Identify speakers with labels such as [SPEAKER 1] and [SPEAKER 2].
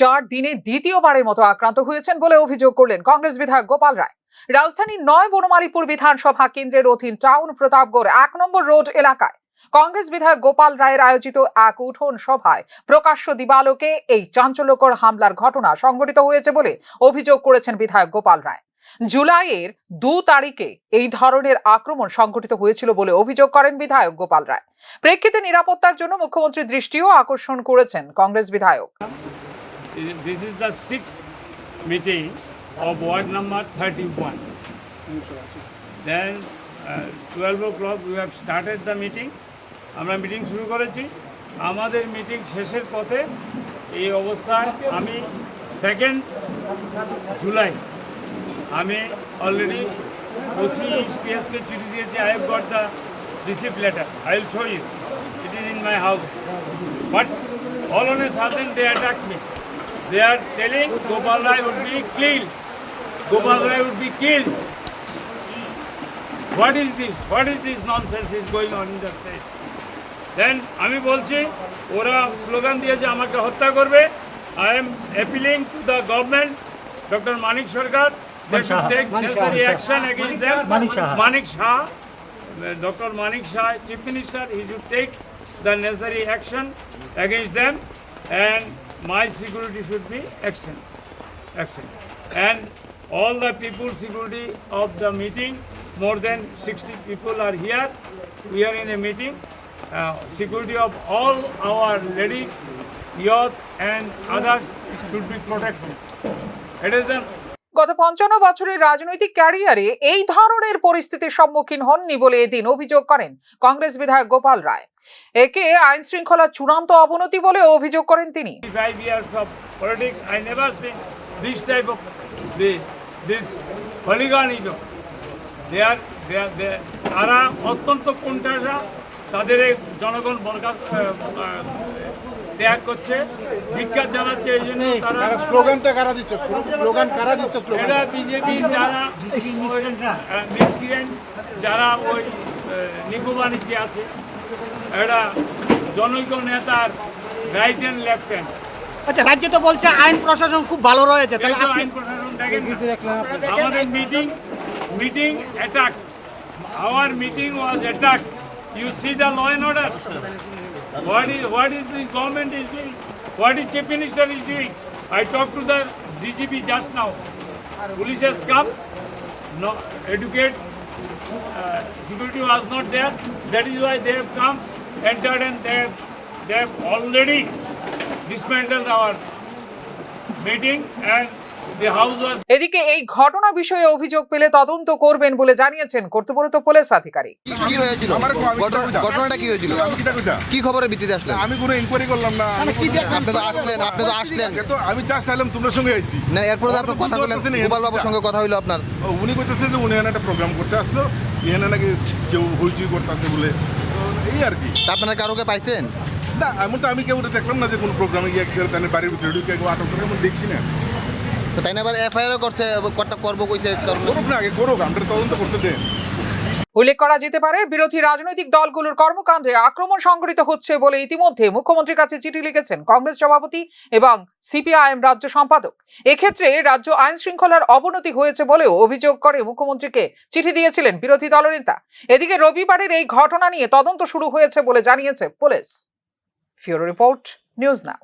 [SPEAKER 1] চার দিনে দ্বিতীয়বারের মতো আক্রান্ত হয়েছেন বলে অভিযোগ করলেন কংগ্রেস বিধায়ক গোপাল রায়। রাজধানীর নয় বনমালীপুর বিধানসভা কেন্দ্রের অধীন টাউন প্রতাপগড় এক নম্বর রোড এলাকায় কংগ্রেস বিধায়ক গোপাল রায়ের আয়োজিত এক উঠোন সভায় প্রকাশ্য দিবালোকে এই চাঞ্চল্যকর হামলার ঘটনা সংঘটিত হয়েছে বলে অভিযোগ করেছেন বিধায়ক গোপাল রায়। জুলাইয়ের দু তারিখে এই ধরনের আক্রমণ সংঘটিত হয়েছিল বলে অভিযোগ করেন বিধায়ক গোপাল রায়। প্রেক্ষিতে নিরাপত্তার জন্য মুখ্যমন্ত্রীর দৃষ্টিও আকর্ষণ করেছেন কংগ্রেস বিধায়ক।
[SPEAKER 2] This is the sixth meeting of ward number 31. Then uh, 12 o'clock we have started the meeting. আমরা মিটিং শুরু করেছি আমাদের মিটিং শেষের পথে এই অবস্থায় আমি সেকেন্ড জুলাই আমি অলরেডি ওসি পিএসকে চিঠি দিয়েছি I have got the receipt letter I will show you it is in my house But all on a sudden they attacked me. They are telling Gopal Rai would be killed. Gopal Rai would be killed. What is this? What is this nonsense is going on in the state? Then আমি বলছি ওরা slogan দিয়েছে আমাকে হত্যা করবে I am appealing to the government doctor Manik Sarkar they should take necessary action against them. Manik Shah, Dr. Manik Shah, Chief Minister, he should take the necessary action against them and my security should be action. action. And all the people security of the meeting, more than 60 people are here. We are in a meeting. Uh, security of all our ladies, youth and others should be protected. It is the
[SPEAKER 1] গত পঞ্চান্ন বছরের রাজনৈতিক ক্যারিয়ারে এই ধরনের পরিস্থিতির সম্মুখীন হননি বলে এদিন অভিযোগ করেন কংগ্রেস বিধায়ক গোপাল রায় একে আইন শৃঙ্খলার চূড়ান্ত অবনতি বলে অভিযোগ করেন তিনি
[SPEAKER 2] 25 years of politics, I never seen this type of the, this hooliganism. They are, they are, they are, তারা অত্যন্ত কোণঠাসা তাদের জনগণ বরখাস্ত ত্যাগ করছে ধিক্ষার জানাচ্ছে এই জন্য তারা
[SPEAKER 3] স্লোগানটা কারা দিচ্ছে? স্লোগান কারা দিচ্ছে
[SPEAKER 2] এরা বিজেপি যারা মিসক্রিয়েন্ট যারা ওই নিকো বাণিজ্যে আছে এরা জনৈক নেতার রাইট হ্যান্ড লেফট হ্যান্ড
[SPEAKER 4] আচ্ছা রাজ্যে তো বলছে আইন প্রশাসন খুব ভালো রয়েছে তাহলে
[SPEAKER 2] আইন প্রশাসন দেখেন। আমাদের meeting meeting attack our meeting was attack you see the law and order What is, what is the government is doing? What is Chief Minister is doing? I talked to the DGP just now. Police has come, no, educate, uh, security was not there. That is why they have come, entered and they have, they have already dismantled our meeting and
[SPEAKER 1] এদিকে এই ঘটনা বিষয়ে অভিযোগ পেলে তদন্ত করবেন বলে জানিয়েছেন কর্তব্যরত পুলিশ আধিকারিক।
[SPEAKER 5] কি হয়েছিল? ঘটনাটা কি হয়েছিল? কি খবরের ভিত্তিতে আসলেন?
[SPEAKER 3] আমি কোনো ইনকোয়ারি করলাম না। আমি কোনো-
[SPEAKER 5] আপনি তো আসলেন আপনি তো আসলেন।
[SPEAKER 3] আমি জাস্ট আইলাম তোমার সঙ্গে আইছি।
[SPEAKER 5] না এরপরে আপনি কথা বললেন। গোপাল বাবুর সঙ্গে কথা হইল আপনার।
[SPEAKER 3] উনি কইতেছে যে উনি একটা প্রোগ্রাম করতে আসলো। এখানে নাকি কেউ হইচই করতেছে বলে। এই আর কি।
[SPEAKER 5] আপনারা কারোকে পাইছেন?
[SPEAKER 3] না আমি তো আমি কেউ দেখলাম না যে কোনো প্রোগ্রামে গিয়ে একসাথে তাদের বাড়ির ভিতরে ঢুকে কেউ আটক করে আমি দেখছি না।
[SPEAKER 5] তাই না আবার এফআইআরও করছে কর্তা করব কইছে কারণ
[SPEAKER 3] করুক না আগে করুক আমরা তদন্ত করতে দেন।
[SPEAKER 1] উল্লেখ করা যেতে পারে বিরোধী রাজনৈতিক দলগুলোর কর্মকাণ্ডে আক্রমণ সংঘটিত হচ্ছে বলে ইতিমধ্যে মুখ্যমন্ত্রীর কাছে চিঠি লিখেছেন কংগ্রেস সভাপতি এবং সিপিআইএম রাজ্য সম্পাদক। এক্ষেত্রে রাজ্য আইন শৃঙ্খলার অবনতি হয়েছে বলেও অভিযোগ করে মুখ্যমন্ত্রীকে চিঠি দিয়েছিলেন বিরোধী দলনেতা। এদিকে রবিবারের এই ঘটনা নিয়ে তদন্ত শুরু হয়েছে বলে জানিয়েছে police. Bureau report news now.